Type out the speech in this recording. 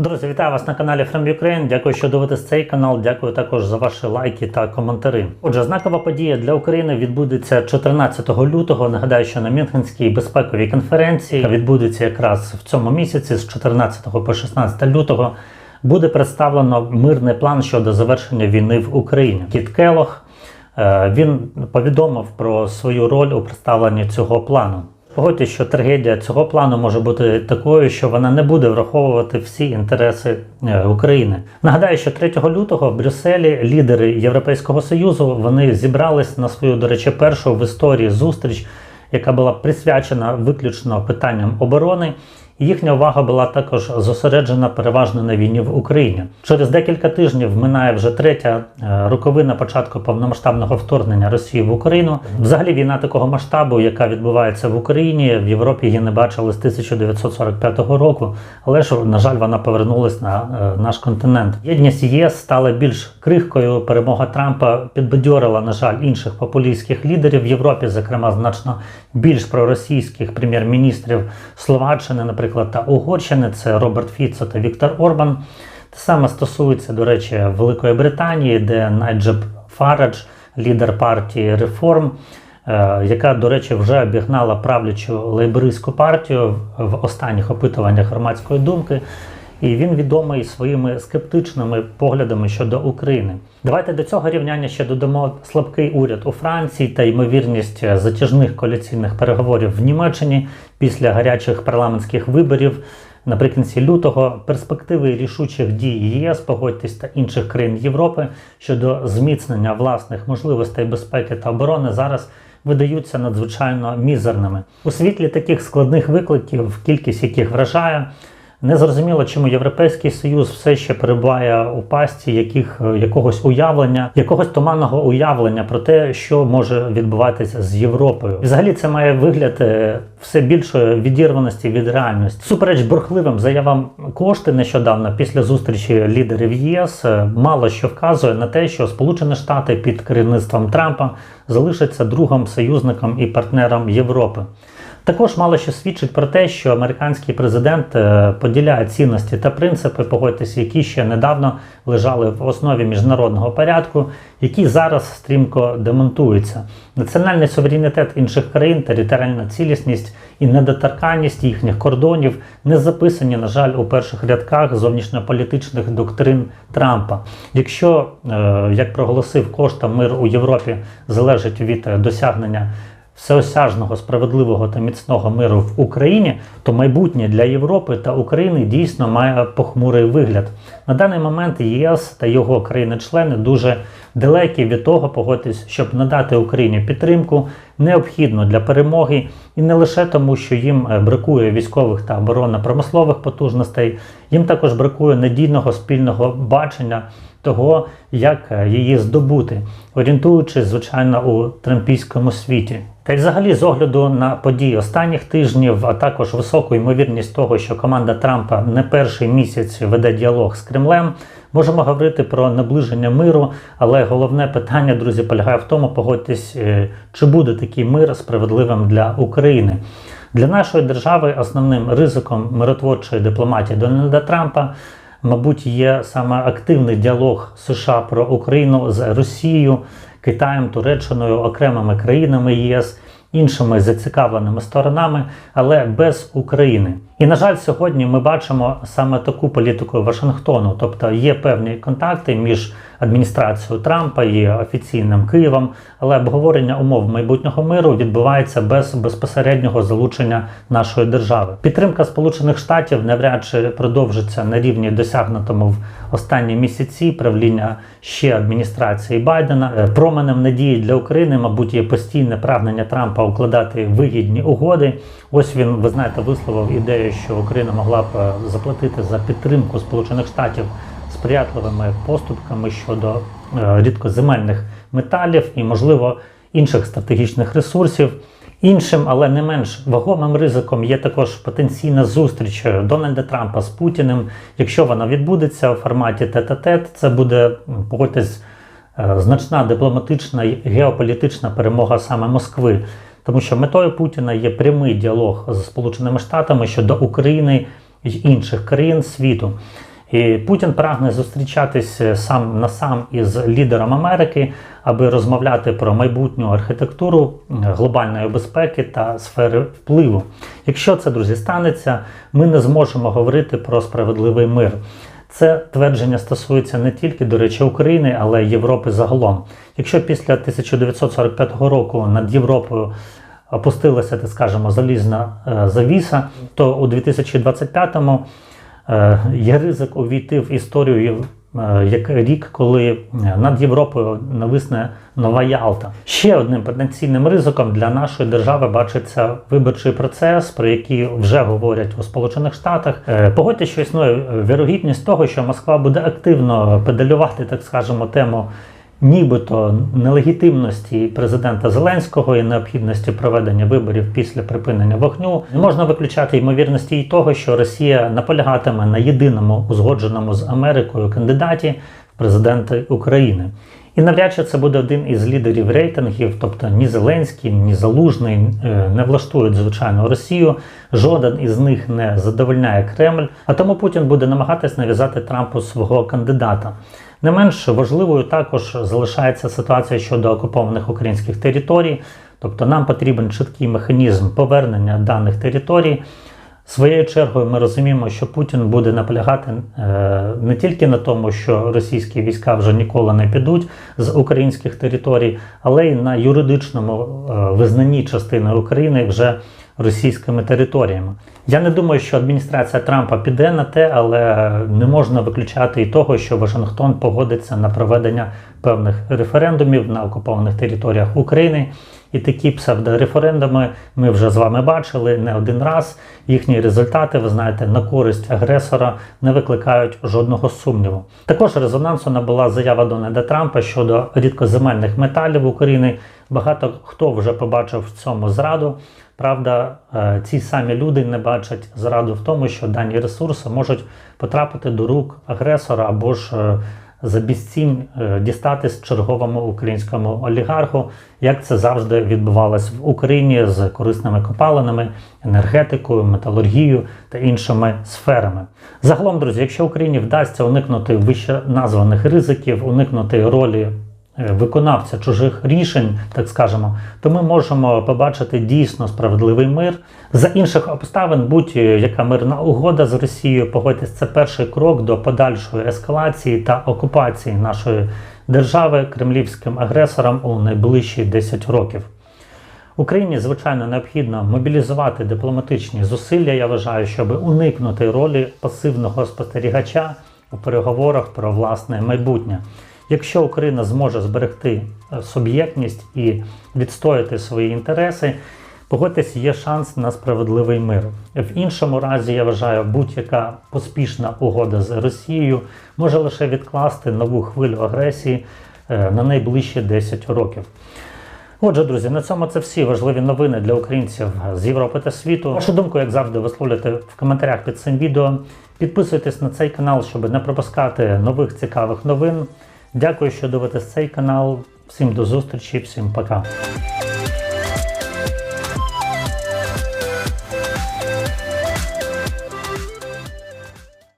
Друзі, вітаю вас на каналі From Ukraine. Дякую, що дивитесь цей канал. Дякую також за ваші лайки та коментарі. Отже, знакова подія для України відбудеться 14 лютого. Нагадаю, що на Мюнхенській безпековій конференції відбудеться якраз в цьому місяці з 14 по 16 лютого. Буде представлено мирний план щодо завершення війни в Україні. Кіт Келох е, він повідомив про свою роль у представленні цього плану. Погодьтесь, що трагедія цього плану може бути такою, що вона не буде враховувати всі інтереси е, України. Нагадаю, що 3 лютого в Брюсселі лідери Європейського союзу вони зібрались на свою, до речі, першу в історії зустріч, яка була присвячена виключно питанням оборони. Їхня увага була також зосереджена переважно на війні в Україні. Через декілька тижнів минає вже третя е, роковина початку повномасштабного вторгнення Росії в Україну. Взагалі війна такого масштабу, яка відбувається в Україні, в Європі її не бачили з 1945 року. Але ж, на жаль, вона повернулась на е, наш континент. Єдність ЄС стала більш крихкою. Перемога Трампа підбадьорила, на жаль, інших популістських лідерів в Європі, зокрема, значно більш проросійських прем'єр-міністрів Словаччини, наприклад, та Угорщини. Це Роберт Фіцо та Віктор Орбан. Те саме стосується, до речі, Великої Британії, де Найджеб Фарадж, лідер партії Реформ, е, яка, до речі, вже обігнала правлячу лейбористську партію в останніх опитуваннях громадської думки. І він відомий своїми скептичними поглядами щодо України. Давайте до цього рівняння ще додамо слабкий уряд у Франції та ймовірність затяжних коаліційних переговорів в Німеччині після гарячих парламентських виборів. Наприкінці лютого перспективи рішучих дій ЄС, погодьтесь та інших країн Європи щодо зміцнення власних можливостей безпеки та оборони зараз видаються надзвичайно мізерними. У світлі таких складних викликів, кількість яких вражає. Незрозуміло, чому Європейський Союз все ще перебуває у пасті яких, якогось уявлення, якогось туманного уявлення про те, що може відбуватися з Європою. І взагалі це має вигляд е, все більшої відірваності від реальності. Супереч бурхливим заявам кошти нещодавно після зустрічі лідерів ЄС е, мало що вказує на те, що Сполучені Штати під керівництвом Трампа залишаться другом союзником і партнером Європи. Також мало що свідчить про те, що американський президент е, поділяє цінності та принципи, погодьтесь, які ще недавно лежали в основі міжнародного порядку, які зараз стрімко демонтуються. Національний суверенітет інших країн, територіальна цілісність і недоторканність їхніх кордонів не записані, на жаль, у перших рядках зовнішньополітичних доктрин Трампа. Якщо, е, як проголосив Кошта, мир у Європі залежить від е, досягнення всеосяжного, справедливого та міцного миру в Україні, то майбутнє для Європи та України дійсно має похмурий вигляд. На даний момент ЄС та його країни-члени дуже далекі від того, погодьтесь, щоб надати Україні підтримку, необхідну для перемоги, і не лише тому, що їм е, бракує військових та оборонно-промислових потужностей, їм також бракує надійного спільного бачення того, як е, її здобути, орієнтуючись, звичайно, у трампійському світі. Та й взагалі, з огляду на події останніх тижнів, а також високу ймовірність того, що команда Трампа не перший місяць веде діалог з Кремлем, можемо говорити про наближення миру. Але головне питання, друзі, полягає в тому, погодьтесь, е, чи буде такий мир справедливим для України. Для нашої держави основним ризиком миротворчої дипломатії Дональда Трампа. Мабуть, є саме активний діалог США про Україну з Росією, Китаєм, Туреччиною, окремими країнами ЄС, іншими зацікавленими сторонами, але без України. І на жаль, сьогодні ми бачимо саме таку політику Вашингтону, тобто є певні контакти між адміністрацією Трампа і офіційним Києвом, але обговорення умов майбутнього миру відбувається без безпосереднього залучення нашої держави. Підтримка Сполучених Штатів навряд чи продовжиться на рівні досягнутому в останні місяці правління ще адміністрації Байдена. Е, Променем надії для України, мабуть, є постійне прагнення Трампа укладати вигідні угоди. Ось він, ви знаєте, висловив ідею, що Україна могла б е, заплатити за підтримку Сполучених Штатів сприятливими поступками щодо е, рідкоземельних металів і, можливо, інших стратегічних ресурсів. Іншим, але не менш вагомим ризиком є також потенційна зустріч Дональда Трампа з Путіним. Якщо вона відбудеться у форматі тет-а-тет, це буде погодьтесь, е, значна дипломатична і геополітична перемога саме Москви. Тому що метою Путіна є прямий діалог з Сполученими Штатами щодо України й інших країн світу. І Путін прагне зустрічатись сам на сам із лідером Америки, аби розмовляти про майбутню архітектуру глобальної безпеки та сфери впливу. Якщо це, друзі, станеться, ми не зможемо говорити про справедливий мир. Це твердження стосується не тільки, до речі, України, але й Європи загалом. Якщо після 1945 року над Європою опустилася, так скажемо, залізна е, завіса, то у 2025-му е, є ризик увійти в історію е, як рік, коли над Європою нависне нова Ялта. Ще одним потенційним ризиком для нашої держави бачиться виборчий процес, про який вже говорять у Сполучених Штатах. Е, Погодьте, що існує вірогідність того, що Москва буде активно педалювати, так скажемо, тему нібито нелегітимності президента Зеленського і необхідності проведення виборів після припинення вогню, не можна виключати ймовірності і того, що Росія наполягатиме на єдиному узгодженому з Америкою кандидаті в президенти України. І навряд чи це буде один із лідерів рейтингів, тобто ні Зеленський, ні Залужний е, не влаштують звичайно Росію. Жоден із них не задовольняє Кремль, а тому Путін буде намагатись нав'язати Трампу свого кандидата. Не менш важливою також залишається ситуація щодо окупованих українських територій, тобто нам потрібен чіткий механізм повернення даних територій. Своєю чергою ми розуміємо, що Путін буде наполягати е, не тільки на тому, що російські війська вже ніколи не підуть з українських територій, але й на юридичному е, визнанні частини України вже російськими територіями. Я не думаю, що адміністрація Трампа піде на те, але не можна виключати і того, що Вашингтон погодиться на проведення певних референдумів на окупованих територіях України. І такі псевдореферендуми ми вже з вами бачили не один раз. Їхні результати, ви знаєте, на користь агресора не викликають жодного сумніву. Також резонансу набула заява Дональда Трампа щодо рідкоземельних металів України. Багато хто вже побачив в цьому зраду. Правда, е, ці самі люди не бачать зраду в тому, що дані ресурси можуть потрапити до рук агресора або ж е, за безцінь е, дістатись черговому українському олігарху, як це завжди відбувалось в Україні з корисними копалинами, енергетикою, металургією та іншими сферами. Загалом, друзі, якщо Україні вдасться уникнути вище названих ризиків, уникнути ролі виконавця чужих рішень, так скажемо, то ми можемо побачити дійсно справедливий мир. За інших обставин, будь-яка мирна угода з Росією, погодьтесь, це перший крок до подальшої ескалації та окупації нашої держави кремлівським агресорам у найближчі 10 років. Україні, звичайно, необхідно мобілізувати дипломатичні зусилля. Я вважаю, щоб уникнути ролі пасивного спостерігача у переговорах про власне майбутнє. Якщо Україна зможе зберегти е, суб'єктність і відстояти свої інтереси, погодьтесь, є шанс на справедливий мир. В іншому разі, я вважаю, будь-яка поспішна угода з Росією може лише відкласти нову хвилю агресії е, на найближчі 10 років. Отже, друзі, на цьому це всі важливі новини для українців з Європи та світу. Вашу думку, як завжди, висловлюйте в коментарях під цим відео. Підписуйтесь на цей канал, щоб не пропускати нових цікавих новин. Дякую, що дивитесь цей канал. Всім до зустрічі, всім пока.